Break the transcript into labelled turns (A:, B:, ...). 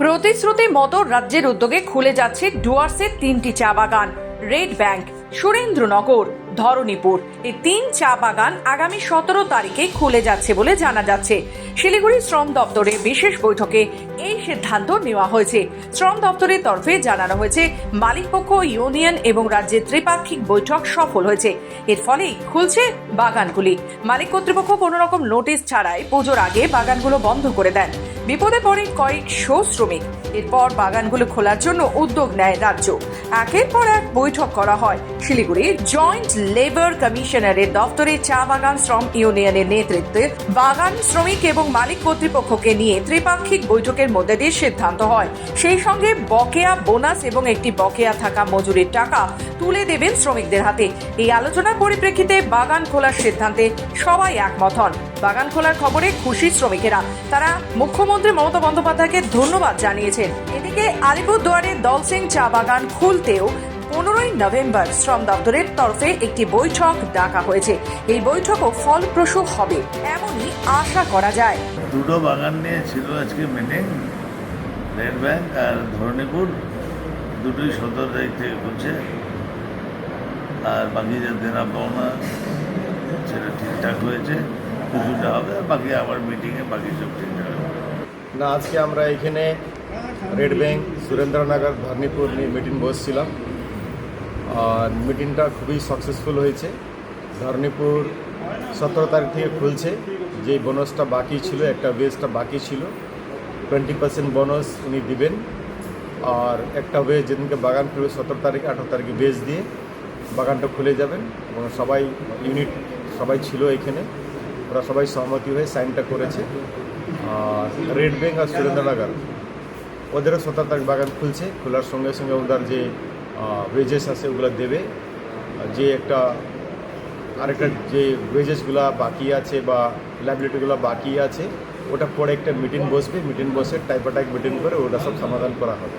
A: প্রতিশ্রুতি মতো রাজ্যের উদ্যোগে খুলে যাচ্ছে ডুয়ার্সের তিনটি চা বাগান, রেড ব্যাংক, সুরেন্দ্রনগর, ধরণীপুর। এই তিন চা বাগান আগামী সতেরো তারিখে খুলে যাচ্ছে বলে জানা যাচ্ছে। শিলিগুড়ি শ্রম দপ্তরে বিশেষ বৈঠকে এই সিদ্ধান্ত নেওয়া হয়েছে। শ্রম দপ্তরের তরফে জানানো হয়েছে, মালিকপক্ষ, ইউনিয়ন এবং রাজ্যের ত্রিপাক্ষিক বৈঠক সফল হয়েছে। এর ফলেই খুলছে বাগানগুলি। মালিক কর্তৃপক্ষ কোনো রকম নোটিশ ছাড়াই পুজোর আগে বাগানগুলো বন্ধ করে দেন। বিপদে পড়ে কয়েকশো শ্রমিক। এরপর বাগানগুলো খোলার জন্য উদ্যোগ নেয় রাজ্য। একের পর এক বৈঠক করা হয়। শিলিগুড়ি জয়েন্ট লেবার কমিশনারের দপ্তরে চা বাগান শ্রম ইউনিয়নের নেতৃত্বে বাগান শ্রমিক এবং মালিক কর্তৃপক্ষকে নিয়ে ত্রিপাক্ষিক বৈঠকের মধ্যে দিয়ে সিদ্ধান্ত হয়। সেই সঙ্গে বকেয়া বোনাস এবং একটি বকেয়া থাকা মজুরির টাকা তুলে দেবেন শ্রমিকদের হাতে। এই আলোচনার পরিপ্রেক্ষিতে বাগান খোলার সিদ্ধান্তে সবাই একমত হন। বাগান খোলার খবরে খুশি শ্রমিকেরা। তারা মুখ্যমন্ত্রী মমতা বন্দ্যোপাধ্যায়কে ধন্যবাদ জানিয়েছেন। এদিকে আলিপুরদুয়ারের দলসিং চা বাগান খুলতেও পনেরোই নভেম্বর শ্রম দপ্তরের তরফে একটি বৈঠক ডাকা হয়েছে। এই বৈঠকও ফলপ্রসূ হবে, এমনই আশা করা যায়।
B: দুটো বাগান নিয়ে ছিল আজকে মিটিং রেড ব্যাংক আর ধরণীপুর। দুটোই সতেরো তারিখ থেকে করছে আর বাকি যে দেনা পাওনা, সেটা ঠিকঠাক হয়েছে। কিছুটা হবে, বাকি আবার মিটিংয়ে বাকি সব
C: না, আজকে আমরা এখানে রেড ব্যাংক সুরেন্দ্রনগর ধর্নীপুর নিয়ে মিটিং বসছিলাম। আর মিটিংটা খুবই সাকসেসফুল হয়েছে। ধর্নীপুর সতেরো তারিখ থেকে খুলছে। যে বোনাসটা বাকি ছিল, একটা ওয়েজটা বাকি ছিল। টোয়েন্টি পার্সেন্ট বোনাস উনি দিবেন। আর একটা বেজ যেদিনকে বাগান খুলবে, সতেরো তারিখ, আঠারো তারিখে বেজ দিয়ে বাগানটা খুলে যাবেন। এবং সবাই ইউনিট সবাই ছিল এখানে। ওরা সবাই সহমতি হয়ে সাইনটা করেছে। আর রেড ব্যাংক আর সুরেন্দ্রনগর ওদেরও সতেরো বাগান খুলছে। খোলার সঙ্গে সঙ্গে ওদের যে ওয়েজেস আছে ওগুলো দেবে। যে একটা, আরেকটা যে ওয়েজেসগুলো বাকি আছে বা লাইবিলিটিগুলো বাকি আছে, ওটা পরে একটা মিটিং বসবে। মিটিং বসে টাইপ টাইপ মিটিং করে ওটা সব সমাধান করা হবে।